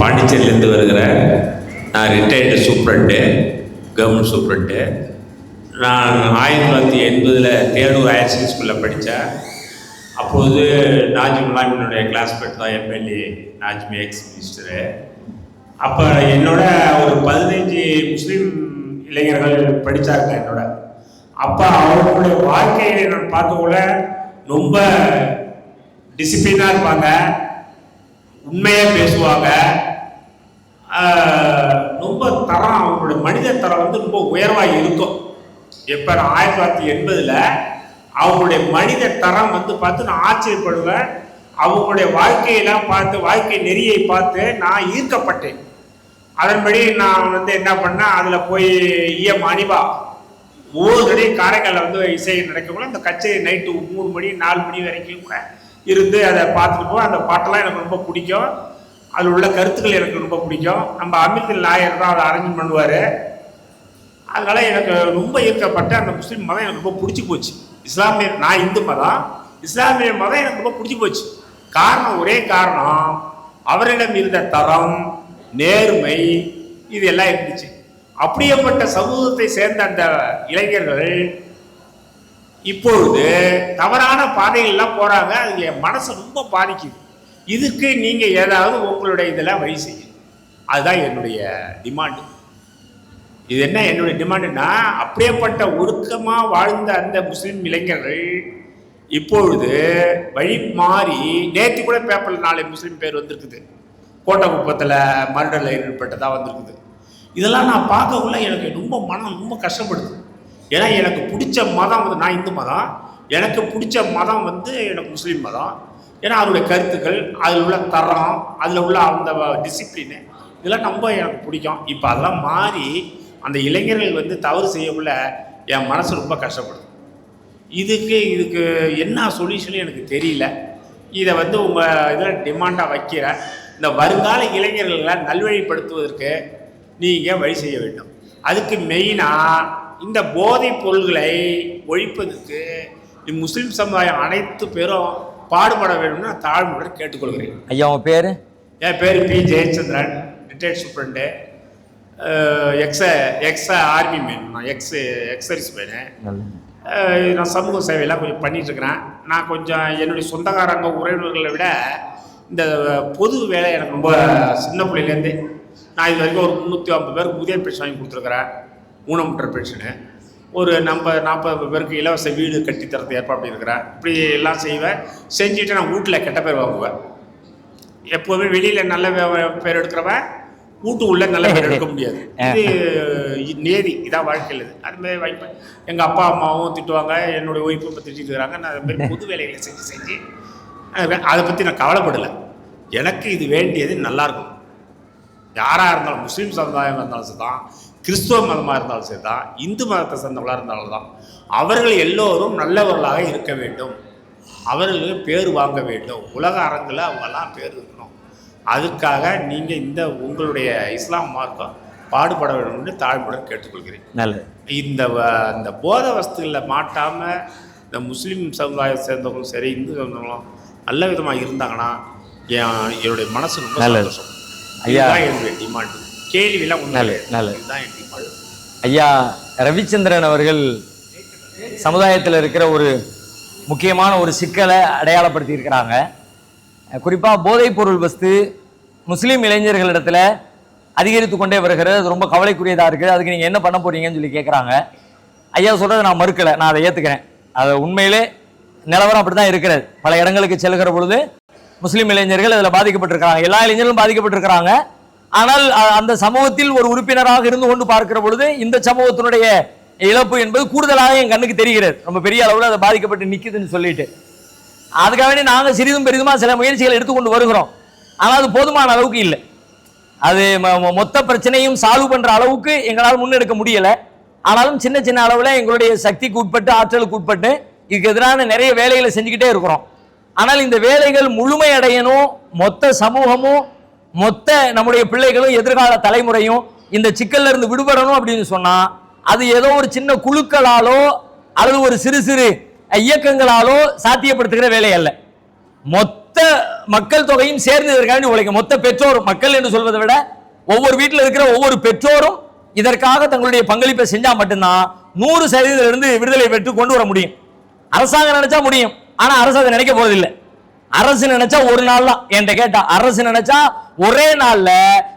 பாண்டிச்சேரியிலேருந்து வருகிறேன் நான் retired சூப்ரண்டு government சூப்ரண்டு நான் ஆயிரத்தி தொள்ளாயிரத்தி எண்பதில் தேடூர் ஹையர் செகண்டரி ஸ்கூலில் படித்தேன் அப்போது நாஜிம் முலாமினுடைய கிளாஸ்மேட் தான் எம்எல்ஏ நாஜிம் எக்ஸ் மினிஸ்டரு அப்போ என்னோட ஒரு பதினைஞ்சு முஸ்லீம் இளைஞர்கள் படித்தாங்க என்னோட. அப்போ அவர்களுடைய வாழ்க்கையை நான் பார்க்கக்குள்ள ரொம்ப டிசிப்ளினாக இருப்பாங்க. உண்மையாக பேசுவாங்க. ரொம்ப தரம் அவங்களுடைய மனித தரம் வந்து ரொம்ப உயர்வாக இருக்கும். எப்போ நான் ஆயிரத்தி தொள்ளாயிரத்தி எண்பதில் அவங்களுடைய மனித தரம் வந்து பார்த்து நான் ஆச்சரியப்படுவேன். அவங்களுடைய வாழ்க்கையெல்லாம் பார்த்து வாழ்க்கை நெறியை பார்த்து நான் ஈர்க்கப்பட்டேன். அதன்படி நான் வந்து என்ன பண்ணேன் அதில் போய் இஎம் மணிவா ஒவ்வொரு தடையும் காரைக்காலில் வந்து இசை நடக்கக்குள்ள அந்த கச்சேரி நைட்டு மூணு மணி நாலு மணி வரைக்கும் கூட இருந்து அதை பார்த்துட்டு போவோம் அந்த பாட்டெல்லாம் எனக்கு ரொம்ப பிடிக்கும். அதில் உள்ள கருத்துக்கள் எனக்கு ரொம்ப பிடிக்கும். நம்ம அமித் நாயர் தான் அதை அரேஞ்ச் பண்ணுவார். அதனால எனக்கு ரொம்ப ஈர்க்கப்பட்ட அந்த முஸ்லீம் மதம் எனக்கு ரொம்ப பிடிச்சி போச்சு. இஸ்லாமிய நான் இந்து மதம். இஸ்லாமிய மதம் எனக்கு ரொம்ப பிடிச்சி போச்சு. காரணம் ஒரே காரணம். அவரிடம் இருந்த தரம் நேர்மை இது எல்லாம் இருந்துச்சு. அப்படியேப்பட்ட சமூகத்தை சேர்ந்த அந்த இளைஞர்கள் இப்பொழுது தவறான பாதைகள்லாம் போகிறாங்க அது என் மனசை ரொம்ப பாதிக்குது. இதுக்கு நீங்கள் ஏதாவது உங்களுடைய இதெல்லாம் வழி செய்யுங்க அதுதான் என்னுடைய டிமாண்டு இது என்ன என்னுடைய டிமாண்டுன்னா அப்படியேப்பட்ட ஒழுக்கமாக வாழ்ந்த அந்த முஸ்லீம் இளைஞர்கள் இப்பொழுது வழி மாறி நேற்று கூட பேப்பரில் நாளை முஸ்லீம் பேர் வந்திருக்குது. கோட்டக்குப்பத்தில் மருடலில் ஏற்பட்டதாக வந்திருக்குது. இதெல்லாம் நான் பார்க்கக்குள்ள எனக்கு ரொம்ப மனம் ரொம்ப கஷ்டப்படுது. ஏன்னா எனக்கு பிடிச்ச மதம் வந்து நான் இந்து மதம். எனக்கு பிடிச்ச மதம் வந்து எனக்கு முஸ்லீம் மதம். ஏன்னா அதனுடைய கருத்துக்கள் அதில் உள்ள தரம் அதில் உள்ள அந்த டிசிப்ளினு இதெல்லாம் ரொம்ப எனக்கு பிடிக்கும். இப்போ அதெல்லாம் மாறி அந்த இளைஞர்கள் வந்து தவறு செய்யக்குள்ள என் மனசு ரொம்ப கஷ்டப்படுது. இதுக்கு இதுக்கு என்ன சொல்யூஷன் எனக்கு தெரியல. இதை வந்து உங்கள் இதில் டிமாண்டாக வைக்கிறேன் இந்த வருங்கால இளைஞர்களை நல்வழிப்படுத்துவதற்கு நீங்கள் வழி செய்ய வேண்டும். அதுக்கு மெயினாக இந்த போதைப் பொருள்களை ஒழிப்பதற்கு முஸ்லீம் சமுதாயம் அனைத்து பேரும் பாடுபட வேண்டும்னு நான் தாழ்மையுடன் கேட்டுக்கொள்கிறேன். ஐயா உங்க பேரு? என் பேர் P. Jayachandran retired superintendent ex ex army man நான் எக்ஸ் எக்ஸரிஸ் மேனு நான் சமூக சேவையெல்லாம் கொஞ்சம் பண்ணிட்டு இருக்கிறேன் நான் கொஞ்சம் என்னுடைய சொந்தக்காரங்க உறவினர்களை விட இந்த பொது வேலை எனக்கு ரொம்ப சின்ன பிள்ளையிலேருந்தே நான் இது வரைக்கும் ஒரு முந்நூற்றி ஐம்பது பேருக்கு புதிய பென்ஷன் வாங்கி கொடுத்துருக்குறேன். ஊனமுற்ற பென்ஷனு. ஒரு நம்ம நாற்பது பேருக்கு இலவச வீடு கட்டித்தரது ஏற்பாடு பண்ணியிருக்கிறேன் இப்படி எல்லாம் செய்வேன். செஞ்சுட்டு நான் வீட்டில் கெட்ட பேர் வாங்குவேன். எப்போதுமே வெளியில் நல்ல பேர் எடுக்கிறவன் வீட்டு உள்ள நல்ல பேர் எடுக்க முடியாது. இது நேதி. இதான் வாழ்க்கையில் இது. அதுமாதிரி வாய்ப்பேன் எங்கள் அப்பா அம்மாவும் திட்டுவாங்க. என்னுடைய ஒய்ஃபும் இப்போ திட்டிட்டு இருக்கிறாங்க நான் அது மாதிரி புது வேலைகளை செஞ்சு செஞ்சு அது- அதை பற்றி நான் கவலைப்படலை. எனக்கு இது வேண்டியது நல்லா இருக்கும். யாராக இருந்தாலும் முஸ்லீம் சமுதாயமாக இருந்தாலும் தான். கிறிஸ்துவ மதமாக இருந்தாலும் சரி தான் இந்து மதத்தை சேர்ந்தவர்களாக இருந்தாலும் தான். அவர்கள் எல்லோரும் நல்லவர்களாக இருக்க வேண்டும். அவர்களுக்கு பேர் வாங்க வேண்டும். உலக அரங்கில் அவங்கெல்லாம் பேர் இருக்கணும். அதுக்காக நீங்கள் இந்த உங்களுடைய இஸ்லாம் மார்க்கம் பாடுபட வேண்டும் என்று தாழ்மையுடன் கேட்டுக்கொள்கிறேன். நல்லது. இந்த இந்த போத வஸ்துகளில் மாட்டாமல் இந்த முஸ்லீம் சமுதாயம் சேர்ந்தவங்களும் சரி இந்து சேர்ந்தவங்களும் நல்ல விதமாக இருந்தாங்கன்னா என் என்னுடைய மனசு ரொம்ப. சந்தோஷம். ஐயா. என்னுடைய டிமாண்டு ஒன்றும் நல்லது, ஐயா ரவிச்சந்திரன் அவர்கள் சமுதாயத்தில் இருக்கிற ஒரு முக்கியமான ஒரு சிக்கலை அடையாளப்படுத்தி இருக்கிறாங்க. குறிப்பாக போதைப் பொருள் வஸ்து முஸ்லீம் இளைஞர்களிடத்துல அதிகரித்து கொண்டே வருகிறது. அது ரொம்ப கவலைக்குரியதாக இருக்குது. அதுக்கு நீங்கள் என்ன பண்ண போறீங்கன்னு சொல்லி கேட்குறாங்க ஐயா சொல்கிறத நான் மறுக்கலை. நான் அதை ஏற்றுக்கிறேன் அது உண்மையிலே நிலவரம் அப்படி தான் இருக்கிறது. பல இடங்களுக்கு செல்கிற பொழுது முஸ்லீம் இளைஞர்கள் அதில் பாதிக்கப்பட்டிருக்கிறாங்க. எல்லா இளைஞர்களும் பாதிக்கப்பட்டிருக்கிறாங்க. ஆனால் அந்த சமூகத்தில் ஒரு உறுப்பினராக இருந்து கொண்டு பார்க்கிற பொழுது இந்த சமூகத்தினுடைய இழப்பு என்பது கூடுதலாக என் கண்ணுக்கு தெரிகிறது. ரொம்ப பெரிய அளவில் அதை பாதிக்கப்பட்டு நிற்குதுன்னு சொல்லிட்டு. அதுக்காக வேண்டி நாங்கள் சிறிதும் பெரிதுமா சில முயற்சிகளை எடுத்துக்கொண்டு வருகிறோம். ஆனால் அது போதுமான அளவுக்கு இல்லை. அது ம- மொத்த பிரச்சனையும் சால்வ் பண்ணுற அளவுக்கு எங்களால் முன்னெடுக்க முடியலை. ஆனாலும் சின்ன சின்ன அளவில் எங்களுடைய சக்திக்கு உட்பட்டு ஆற்றலுக்கு உட்பட்டு இதுக்கு எதிரான நிறைய வேலைகளை செஞ்சுக்கிட்டே இருக்கிறோம். ஆனால் இந்த வேலைகள் முழுமையடையணும் மொத்த சமூகமும் மொத்த நம்முடைய பிள்ளைகளும் எதிர்கால தலைமுறையும் இந்த சிக்கல்ல இருந்து விடுபடணும் அப்படின்னு சொன்னா அது ஏதோ ஒரு சின்ன குழுக்களாலோ அல்லது ஒரு சிறு சிறு இயக்கங்களாலோ சாத்தியப்படுத்துகிற வேலை அல்ல. மொத்த மக்கள் தொகையும் சேர்ந்து இதற்காக உழைக்கும் மொத்த பெற்றோர் மக்கள் என்று சொல்வதை விட ஒவ்வொரு வீட்டில் இருக்கிற ஒவ்வொரு பெற்றோரும் இதற்காக தங்களுடைய பங்களிப்பை செஞ்சா மட்டும்தான் நூறு சதவீதத்திலிருந்து விடுதலை பெற்று கொண்டு வர முடியும். அரசாங்கம் நினைச்சா முடியும் ஆனா அரசு அதை நினைக்க போறதில்லை. அரசு நினைச்சா ஒரு நாள் தான் என்கிட்ட கேட்டா அரசு நினைச்சா ஒரே நாள்ல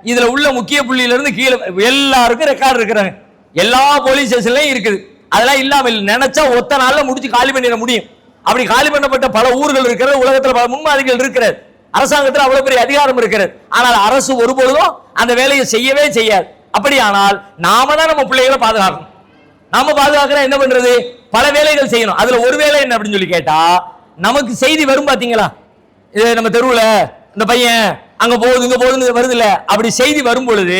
இதுல உள்ள முக்கிய புள்ளியில இருந்து கீழே எல்லாருக்கும் ரெக்கார்டு இருக்கிறாங்க. எல்லா போலீஸ் ஸ்டேஷன்லயும் இருக்குது. அதெல்லாம் இல்லாம இல்ல நினைச்சா ஒத்த நாள்ல முடிச்சு காலி பண்ணிட முடியும். அப்படி காலி பண்ணப்பட்ட பல ஊர்கள் இருக்கிறது உலகத்துல பல முன்மாதிரிகள் இருக்கிறது. அரசாங்கத்தில் அவ்வளவு பெரிய அதிகாரம் இருக்கிறது. ஆனால் அரசு ஒருபொழுதும் அந்த வேலையை செய்யவே செய்யாது. அப்படியானால் நாம தான் நம்ம பிள்ளைகளை பாதுகாக்கணும். நாம பாதுகாக்கிற என்ன பண்றது? பல வேலைகள் செய்யணும். அதுல ஒரு வேலை என்ன அப்படின்னு சொல்லி கேட்டா நமக்கு செய்தி வரும் பாத்தீங்களா? இது நம்ம தெருவில் இந்த பையன் அங்கே போகுது இங்கே போகுதுன்னு வருது அப்படி செய்தி வரும் பொழுது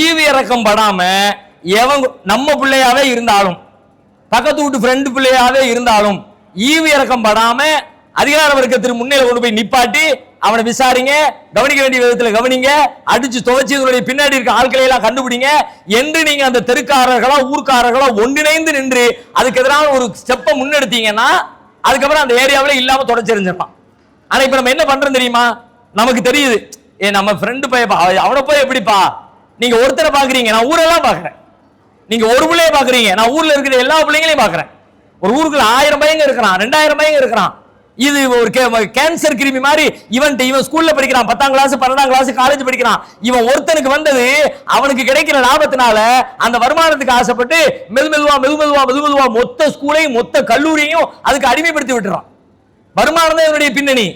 ஈவி இறக்கம் படாமல் எவன் நம்ம பிள்ளையாவே இருந்தாலும் பக்கத்து வீட்டு ஃப்ரெண்டு பிள்ளையாவே இருந்தாலும் ஈவி இறக்கம் படாமல் அதிகார வர்க்கத்திற்கு முன்னிலை கொண்டு போய் நிப்பாட்டி அவனை விசாரிங்க கவனிக்க வேண்டிய விதத்தில் கவனிங்க அடிச்சு துவைச்சு இதனுடைய பின்னாடி இருக்க ஆட்களை எல்லாம் கண்டுபிடிங்க. என்று நீங்க அந்த தெருக்காரர்களா ஊர்க்காரர்களா ஒன்றிணைந்து நின்று அதுக்கு எதிரான ஒரு ஸ்டெப்பை முன்னெடுத்தீங்கன்னா அதுக்கப்புறம் அந்த ஏரியாவில் இல்லாமல் தொடச்சிருந்துருப்பான் ஆனா இப்ப நம்ம என்ன பண்றோம் தெரியுமா? நமக்கு தெரியுது. ஏ நம்ம ஃப்ரெண்டு பையப்பா அவனை போய் எப்படிப்பா? நீங்க ஒருத்தரை பாக்குறீங்க. நான் ஊரெல்லாம் பாக்குறேன். நீங்க ஒரு பிள்ளைய பாக்குறீங்க. நான் ஊர்ல இருக்கிற எல்லா பிள்ளைங்களையும் பாக்குறேன். ஒரு ஊருக்குள்ள ஆயிரம் பையங்க இருக்கிறான் ரெண்டாயிரம் பையங்க இருக்கிறான். இது ஒரு கேன்சர் கிருமி மாதிரி இவன் இவன் ஸ்கூல்ல படிக்கிறான். பத்தாம் கிளாஸ் பன்னெண்டாம் கிளாஸ் காலேஜ் படிக்கிறான். இவன் ஒருத்தனுக்கு வந்தது அவனுக்கு கிடைக்கிற லாபத்தினால அந்த வருமானத்துக்கு ஆசைப்பட்டு மெது மெதுவா மெது மெதுவா மெது மெதுவா மொத்த ஸ்கூலையும் மொத்த கல்லூரியையும் அதுக்கு அடிமைப்படுத்தி விட்டுறான். வருமானம் தான் இதனுடைய பின்னணி.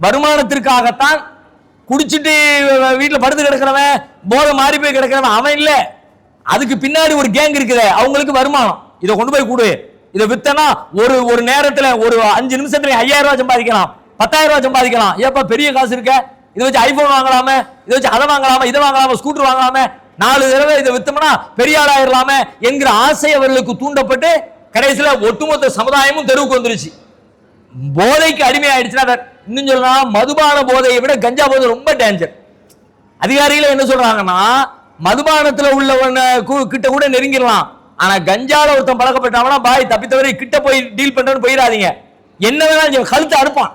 வருமானத்திற்காகத்தான் குடிச்சிட்டு வீட்டில் படுத்து கிடக்கிறவன் போதை மாறி போய் கிடக்கிறவன் அவன் இல்லை. அதுக்கு பின்னாடி ஒரு கேங் இருக்குது அவங்களுக்கு வருமானம். இதை கொண்டு போய் கொடு. இதை வித்தனா ஒரு ஒரு நேரத்தில் ஒரு அஞ்சு நிமிஷத்துல ஐயாயிரம் ரூபாய் சம்பாதிக்கலாம். பத்தாயிரம் ரூபாய் சம்பாதிக்கலாம். ஏப்பா பெரிய காசு இருக்க? இதை வச்சு ஐபோன் வாங்கலாமே? இதை வச்சு அதை வாங்கலாமா? இதை வாங்கலாமா? ஸ்கூட்டர் வாங்கலாமே? நாலு தடவை இதை வித்தோம்னா பெரிய ஆளாயிரலாமே என்கிற ஆசை அவர்களுக்கு தூண்டப்பட்டு கடைசியில் ஒட்டுமொத்த சமுதாயமும் தெருவுக்கு வந்துருச்சு. போதைக்கு அடிமை ஆயிடுச்சுன்னா இன்னும் சொல்லா மதுபான போதையை விட கஞ்சா போதை ரொம்ப டேஞ்சர் அதிகாரிகள் என்ன சொல்றாங்கன்னா மதுபானத்துல உள்ளவன கிட்ட கூட நெருங்கிடலாம். ஆனா கஞ்சால ஒருத்தன் பழக்கப்பட்டாங்கன்னா பாய் தப்பி தவறி கிட்ட போய் டீல் பண்றேன்னு போயிடாதீங்க. என்ன வேணாலும் கழுத்து கழுத்தை அறுப்பான்.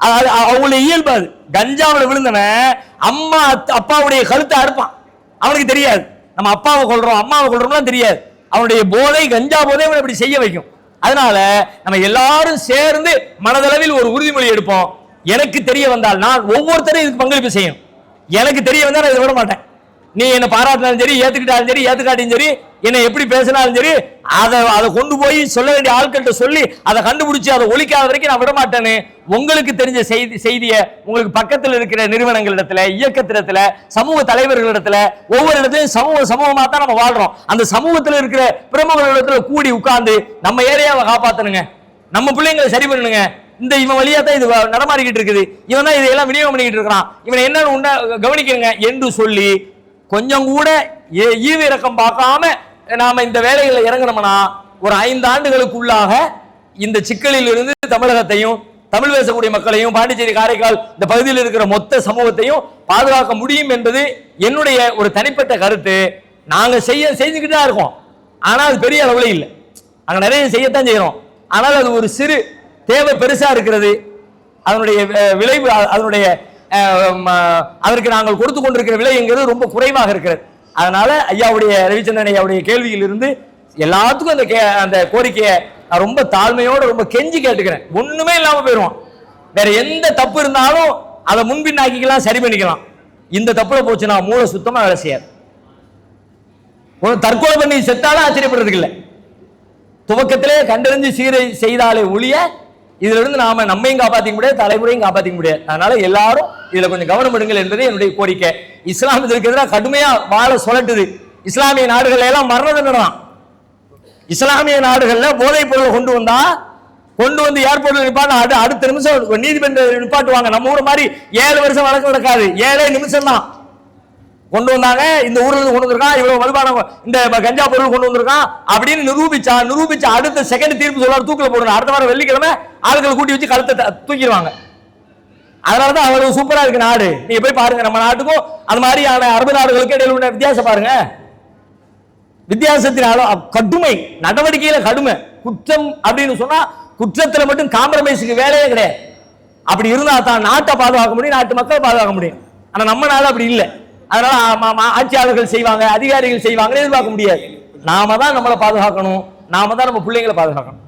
அது- அவங்கள அவங்களுடைய இயல்பு அது. கஞ்சாவில் விழுந்தவன் அம்மா அத்- அப்பாவுடைய கழுத்தை அறுப்பான். அவனுக்கு தெரியாது. நம்ம அப்பாவை கொள்றோம் அம்மாவை கொள்றோம்லாம் தெரியாது. அவனுடைய போதை கஞ்சா போதை அவனை இப்படி செய்ய வைக்கும். அதனால நம்ம எல்லாரும் சேர்ந்து மனதளவில் ஒரு உறுதிமொழி எடுப்போம். எனக்கு தெரிய வந்தால் நான் ஒவ்வொருத்தரும் இதுக்கு பங்களிப்பு செய்யும். எனக்கு தெரிய வந்தால் நான் இதை விட மாட்டேன். நீ என்ன பாராட்டினாலும் சரி ஏத்துக்கிட்டாலும் சரி ஏத்துக்காட்டியும் சரி என்னை எப்படி பேசினாலும் சரி அதை அதை கொண்டு போய் சொல்ல வேண்டிய ஆட்கள்கிட்ட சொல்லி அதை கண்டுபிடிச்சி அதை ஒழிக்காத வரைக்கும் நான் விடமாட்டேன்னு உங்களுக்கு தெரிஞ்ச செய்தி செய்தியை உங்களுக்கு பக்கத்தில் இருக்கிற நிறுவனங்களிடத்துல இயக்கத்திடத்துல சமூக தலைவர்களிடத்துல ஒவ்வொரு இடத்துலையும் சமூக சமூகமாக தான் நம்ம வாழ்றோம். அந்த சமூகத்தில் இருக்கிற பிரமுகர்களிடத்துல கூடி உட்கார்ந்து நம்ம ஏரியாவை காப்பாற்றணுங்க நம்ம பிள்ளைங்களை சரி பண்ணணுங்க. இந்த இவன் வழியா தான் இது வ- இருக்குது. இவன் தான் இதையெல்லாம் விநியோகம் பண்ணிக்கிட்டு இருக்கிறான். இவனை என்னன்னு உண்டா கவனிக்கணுங்க. என்று சொல்லி கொஞ்சம் கூட ஏ- இறக்கம் பார்க்காம நாம இந்த வேலைகளில் இறங்கணும்னா ஒரு ஐந்து ஆண்டுகளுக்குள்ளாக இந்த சிக்கலில் இருந்து தமிழகத்தையும் தமிழ் பேசக்கூடிய மக்களையும் பாண்டிச்சேரி காரைக்கால் இந்த பகுதியில் இருக்கிற மொத்த சமூகத்தையும் பாதுகாக்க முடியும் என்பது என்னுடைய ஒரு தனிப்பட்ட கருத்து. நாங்கள் செய்ய செஞ்சுக்கிட்டு தான் இருக்கோம். ஆனால் அது பெரிய அளவில் இல்லை. நாங்கள் நிறைய செய்யத்தான் செய்கிறோம் ஆனால் அது ஒரு சிறு தேவை பெருசாக இருக்கிறது. அதனுடைய விளைவு அதனுடைய அதற்கு நாங்கள் கொடுத்து கொண்டிருக்கிற விலைங்கிறது ரொம்ப குறைவாக இருக்கிறது. அதனால ஐயாவுடைய ரவிச்சந்திரன் ஐயாவுடைய கேள்வியிலிருந்து எல்லாத்துக்கும் அந்த கே- அந்த கோரிக்கையை நான் ரொம்ப தாழ்மையோடு ரொம்ப கெஞ்சி கேட்டுக்கிறேன். ஒண்ணுமே இல்லாம போயிடுவோம் வேற எந்த தப்பு இருந்தாலும் அதை முன்பின்னாக்கிக்கலாம் சரி பண்ணிக்கலாம். இந்த தப்புல போச்சுன்னா மூளை சுத்தமா வேலை செய்யாது. ஒரு தற்கொலை பண்ணி செத்தாலும் ஆச்சரியப்படுறதுக்கு இல்லை. துவக்கத்திலே கண்டறிஞ்சு சீரை செய்தாலே ஒழிய இதுல இருந்து நாம நம்மையும் காப்பாத்திக்க முடியாது தலைமுறையும் காப்பாத்திக்க முடியாது. அதனால எல்லாரும் இதுல கொஞ்சம் கவனம் எடுங்கள் என்பதே என்னுடைய கோரிக்கை. இஸ்லாம் இதற்கு எதிராக கடுமையா வாழ சொல்லட்டுது இஸ்லாமிய நாடுகள்ல எல்லாம் மரண தண்டனை இஸ்லாமிய நாடுகள்ல போதைப் பொருளை கொண்டு வந்தா கொண்டு வந்து ஏர்போர்ட்ல நிப்பாட்டு அடு அடுத்த நிமிஷம் நீதிமன்ற நிப்பாட்டுவாங்க. நம்ம ஊர் மாதிரி ஏழு வருஷம் வழக்கு நடக்காது. ஏழே நிமிஷம் தான். கொண்டு வந்தாங்க இந்த ஊர்ல இருந்து கொண்டு வந்திருக்கான் இவ்வளவு வலுவான இந்த கஞ்சா பொருள் கொண்டு வந்திருக்கான் அப்படின்னு நிரூபிச்சா நிரூபிச்சா அடுத்த செகண்ட் தீர்ப்பு சொல்லுவார் தூக்கில போடுறாங்க அடுத்த வாரம் வெள்ளிக்கிழமை ஆளுகளை கூட்டி வச்சு கழுத்தை தூக்கிடுவாங்க. அதனால தான் அவ்வளவு சூப்பராக இருக்கு நாடு. நீங்கள் போய் பாருங்க நம்ம நாட்டுக்கும் அது மாதிரியான அரபு நாடுகளுக்கு இடையில உள்ள வித்தியாசம் பாருங்க. வித்தியாசத்தினாலும் கடுமை நடவடிக்கையில கடுமை. குற்றம் அப்படின்னு சொன்னா குற்றத்தில் மட்டும் காம்ப்ரமைஸுக்கு வேலையே கிடையாது. அப்படி இருந்தா தான் நாட்டை பாதுகாக்க முடியும் நாட்டு மக்களை பாதுகாக்க முடியும். ஆனால் நம்ம நாடு அப்படி இல்லை. அதனால ஆட்சியாளர்கள் செய்வாங்க அதிகாரிகள் செய்வாங்கன்னு எதிர்பார்க்க முடியாது. நாம தான் நம்மளை பாதுகாக்கணும். நாம தான் நம்ம பிள்ளைங்களை பாதுகாக்கணும்.